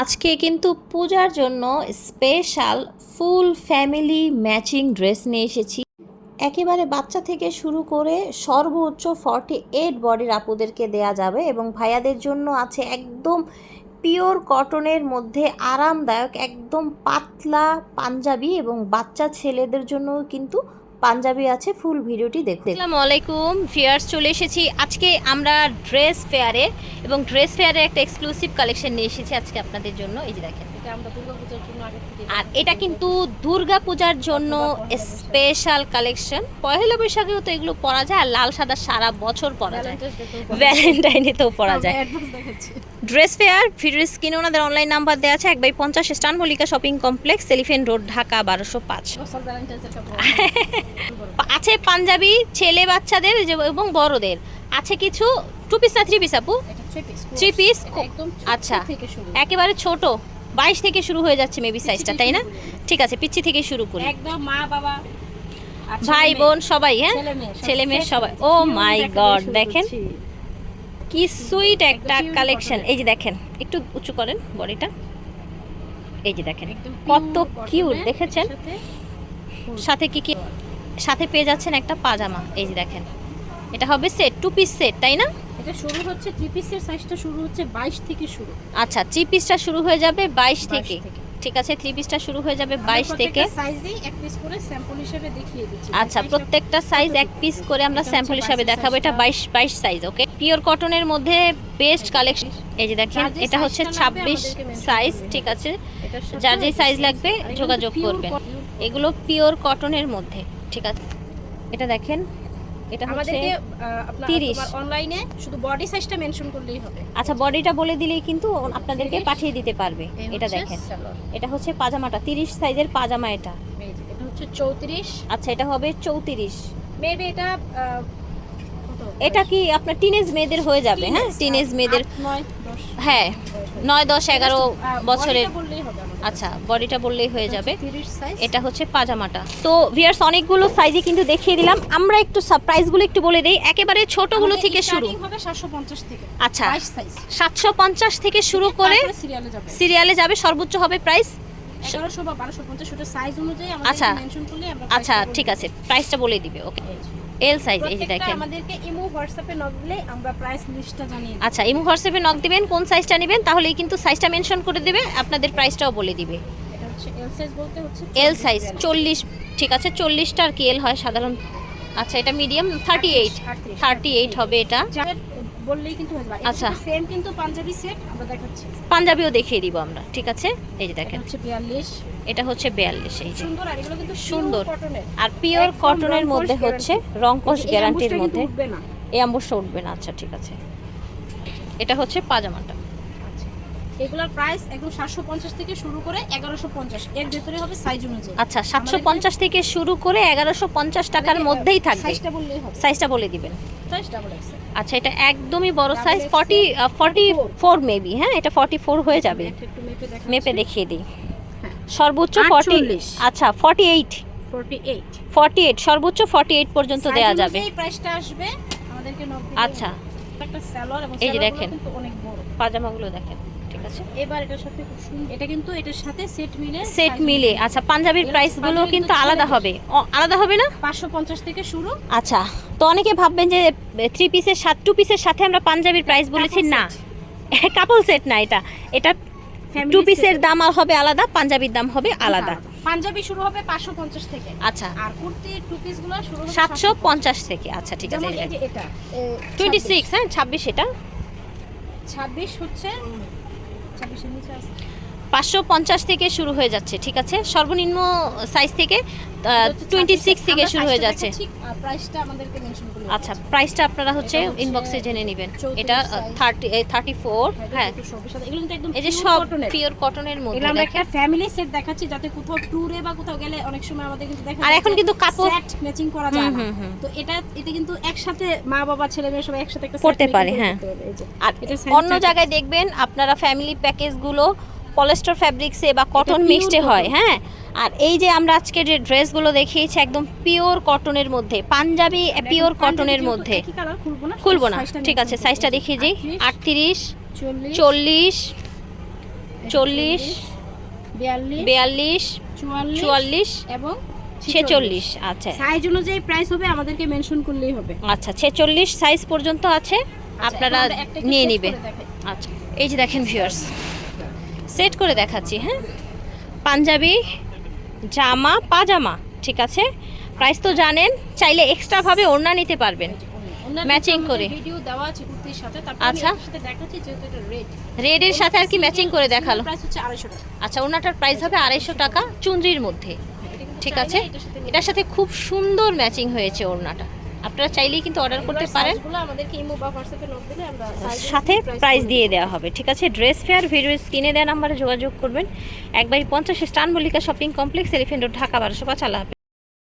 আজকে কিন্তু পূজার জন্য special full family matching dress নিয়ে এসেছি। একেবারে বাচ্চা থেকে শুরু করে সর্বোচ্চ ফর্টি এইট বডির আপুদেরকে দেয়া যাবে এবং ভাইয়াদের জন্য আছে একদম পিওর কটনের মধ্যে আরামদায়ক, একদম পাতলা পাঞ্জাবি এবং বাচ্চা ছেলেদের জন্য কিন্তু পাঞ্জাবি আছে, ফুল ভিডিওটি দেখতে আসসালামু আলাইকুম ফিয়ার্স চলে এসেছি। আজকে আমরা ড্রেস ফেয়ারে এবং ড্রেস ফেয়ারে একটা এক্সক্লুসিভ কালেকশন নিয়ে এসেছি আজকে আপনাদের জন্য। এই যে দেখেন আর এটা কিন্তু দুর্গা পূজার জন্য স্পেশাল কালেকশন পয়লা বৈশাখেও তো এগুলো পরা যায় আর লাল সাদা সারা বছর পরা যায়। ভ্যালেন্টাইনেতেও পরা যায়। ড্রেস ফেয়ার ভিডিও স্ক্রিনে ওনাদের অনলাইন নাম্বার দেওয়া আছে এক বাই পঞ্চাশ স্টান Mallika shopping complex Elephant Road Dhaka বারোশো পাঁচ। আছে পাঞ্জাবি ছেলে বাচ্চাদের এবং বড়দের। আছে কিছু টু পিস না থ্রি পিস আপু? থ্রি পিস আচ্ছা। একেবারে ছোট। বাইশ থেকে শুরু হয়ে যাচ্ছে মেবি সাইজটা তাই না? ঠিক আছে পিচ্ছি থেকে শুরু করি। একদম মা বাবা ভাই বোন সবাই হ্যাঁ? ছেলে মেয়ে সবাই। ও মাই গড দেখেন। কি সুইট একটা কালেকশন এই যে দেখেন একটু উঁচু করেন বডিটা। এই যে দেখেন কত কিউট দেখেছেন? সাথে? full সাথে কি কি? সাথে পেয়ে যাচ্ছেন একটা পাজামা। এই যে দেখেন এটা হবে সেট টু পিস সেট তাই না? এটা শুরু হচ্ছে থ্রি পিসের সাইজটা শুরু হচ্ছে 22 থেকে শুরু। আচ্ছা থ্রি পিসটা শুরু হয়ে যাবে বাইশ 22 থেকে। ঠিক আছে থ্রি পিসটা শুরু হয়ে যাবে বাইশ থেকে। সাইজেই এক পিস করে স্যাম্পল হিসেবে দেখিয়ে দিচ্ছি। আচ্ছা প্রত্যেকটা সাইজ এক পিস করে? আমরা স্যাম্পল হিসাবে দেখাবো। এটা। বাইশ বাইশ সাইজ ওকে পিওর কটনের মধ্যে বেস্ট কালেকশন এই যে দেখেন এটা হচ্ছে ছাব্বিশ সাইজ ঠিক আছে? যার যে size লাগবে যোগাযোগ করবেন। এগুলো পিওর কটনের মধ্যে ঠিক আছে? এটা দেখেন এটা আমাদেরকে আপনার অনলাইনে শুধু বডি সাইজটা মেনশন করলেই হবে। আচ্ছা বডিটা বলে দিলেই কিন্তু আপনাদেরকে পাঠিয়ে দিতে পারবে। এটা দেখেন। এটা হচ্ছে পাজামাটা তিরিশ সাইজের পাজামা এটা। এটা হচ্ছে চৌত্রিশ। আচ্ছা এটা হবে চৌত্রিশ। মেবি এটা এটা কি আপনার টিনেজ মেয়েদের হয়ে যাবে হ্যাঁ? টিনেজ মেয়েদের হ্যাঁ নয় দশ এগারো বছরের আচ্ছা বডিটা বললেই হয়ে যাবে হচ্ছে 30 size। এটা হচ্ছে পাজামাটা তো ভিয়ার্স অনেকগুলো সাইজে কিন্তু দেখিয়ে দিলাম আমরা একটু সারপ্রাইজগুলো একটু বলে দেই একেবারে ছোটগুলো থেকে শুরু হবে 750 থেকে আচ্ছা 22 size। সাতশো পঞ্চাশ থেকে শুরু করে সিরিয়ালে যাবে সিরিয়ালে যাবে সর্বোচ্চ হবে প্রাইস 1100 বা 1250 ওটা সাইজ অনুযায়ী আচ্ছা। আচ্ছা ঠিক আছে প্রাইসটা বলে দিবে ওকে। এল সাইজ এই যে দেখেন। আমাদেরকে ইমো হোয়াটসঅ্যাপে নক দিলে আমরা প্রাইস লিস্টটা জানিয়ে আচ্ছা ইমো হোয়াটসঅ্যাপে নক দিবেন কোন সাইজটা নেবেন তাহলেই কিন্তু সাইজটা মেনশন করে দিবে আপনাদের প্রাইসটাও বলে দিবে। এল সাইজ বিয়াল্লিশ। চল্লিশ ঠিক আছে চল্লিশটা আর কি এল হয় সাধারণ। আচ্ছা এটা medium thirty eight 38, thirty eight হবে এটা বললেই কিন্তু আচ্ছা। সেম কিন্তু পাঞ্জাবি সেট আমরা দেখাচ্ছি। পাঞ্জাবিও দেখিয়ে দিব আমরা ঠিক আছে? এই যে দেখেন। হচ্ছে 42 এটা হচ্ছে বিয়াল্লিশ এই যে। সুন্দর আর পিওর কটনের মধ্যে হচ্ছে রংকশ গ্যারান্টির মধ্যে এই আম্বুসটা উঠবে না আচ্ছা ঠিক আছে। এটা হচ্ছে পাজামাটা। আচ্ছা। এগুলোর প্রাইস একদম 750 থেকে শুরু করে 1150 এর ভিতরে হবে সাইজ অনুযায়ী। আচ্ছা সাতশো পঞ্চাশ থেকে শুরু করে এগারোশো পঞ্চাশ টাকার মধ্যেই থাকবে। সাইজটা বললেই হবে। সাইজটা বলে দিবেন। আচ্ছা এটা একদমই বড় size forty forty four maybe হ্যাঁ এটা ফর্টি ফোর হয়ে যাবে। মেপে দেখিয়ে দিই। সর্বোচ্চ ফর্টি 48 আচ্ছা ফর্টি এইট 48 ফর্টি এইট সর্বোচ্চ ফর্টি এইট পর্যন্ত দেওয়া যাবে প্রাইসটা আসবে আমাদেরকে আচ্ছা। এই যে দেখেন। পাজামাগুলো দেখেন ঠিক আছে? এবার এটার সাথে খুব সুন্দর এটা কিন্তু এটার সাথে সেট মিলে সেট মিলে। আচ্ছা পাঞ্জাবির এগুলো প্রাইসগুলো কিন্তু আলাদা হবে। আলাদা হবে না? 550 থেকে শুরু। আচ্ছা তো অনেকে ভাববেন যে থ্রি পিসের সাত টু পিসের সাথে আমরা পাঞ্জাবির প্রাইস বলেছি না। কাপল সেট না এটা। এটা টু পিসের দাম আর হবে আলাদা পাঞ্জাবির দাম হবে আলাদা। পাঞ্জাবি শুরু হবে 550 থেকে। আচ্ছা। আর কুর্তি টু পিসগুলো শুরু হবে সাতশো পঞ্চাশ থেকে। আচ্ছা ঠিক আছে এটা টোয়েন্টি সিক্স হ্যাঁ ছাব্বিশ এটা। 26 হচ্ছে 26 এর নিচে আছে। পাঁচশো পঞ্চাশ থেকে শুরু হয়ে যাচ্ছে ঠিক আছে? সর্বনিম্ন সাইজ থেকে টোয়েন্টি সিক্স থেকে শুরু হয়ে যাচ্ছে। আচ্ছা প্রাইসটা আপনারা হচ্ছে ইনবক্সে জেনে নেবেন। এটা থার্টি থার্টি ফোর হ্যাঁ। এই যে সব পিওর কটনের মধ্যে আমরা একটা ফ্যামিলি সেট দেখাচ্ছি যাতে কোথাও ট্যুরে বা কোথাও গেলে অনেক সময় আমাদের কিন্তু দেখা আর এখন কিন্তু কাপড়- সেট ম্যাচিং করা যায়। তো এটা এটা কিন্তু একসাথে মা বাবা ছেলে মেয়ে সবাই একসাথে একটা পড়তে পারে, হ্যাঁ। আর অন্য জায়গায় দেখবেন আপনারা ফ্যামিলি প্যাকেজগুলো পলিস্টার ফ্যাব্রিক্সে বা কটন মিক্সডে হয় হ্যাঁ? আর এই যে আমরা আজকে যে ড্রেসগুলো দেখিয়েছি একদম পিওর কটনের মধ্যে পাঞ্জাবি পিওর কটনের মধ্যে। খুলবো না? ঠিক আছে সাইজটা দেখিয়ে দিই। আটত্রিশ চল্লিশ চল্লিশ বিয়াল্লিশ চুয়াল্লিশ এবং ছেচল্লিশ আচ্ছা। সাইজ অনুযায়ী প্রাইস হবে আমাদেরকে মেনশন করলেই হবে। আচ্ছা ছেচল্লিশ সাইজ পর্যন্ত আছে আপনারা একটা একটু নিয়ে নিবে। আচ্ছা এই যে দেখেন ভিউয়ার্স সেট করে দেখাচ্ছি হ্যাঁ? পাঞ্জাবি জামা পাজামা ঠিক আছে? প্রাইস তো জানেন চাইলে এক্সট্রাভাবে ওড়না নিতে পারবেন। নিচে করে। আচ্ছা। রেডের সাথে আর কি ম্যাচিং করে দেখাল। প্রাইস হচ্ছে 250 টাকা। আচ্ছা ওনাটার প্রাইস হবে আড়াইশো টাকা চুনরির মধ্যে। ঠিক আছে? এটার সাথে খুব সুন্দর ম্যাচিং হয়েছে ওড়নাটা। আপনারা চাইলেই কিন্তু অর্ডার করতে পারেন। সাথে প্রাইস দিয়ে দেওয়া হবে ঠিক আছে? ড্রেস ফেয়ার ভিডিও স্ক্রিনে দেওয়া নাম্বারে যোগাযোগ করবেন। এক বাই পঞ্চাশ স্টান Mallika shopping complex Elephant Road Dhaka বারোশো পাঁচ আল্লাহ।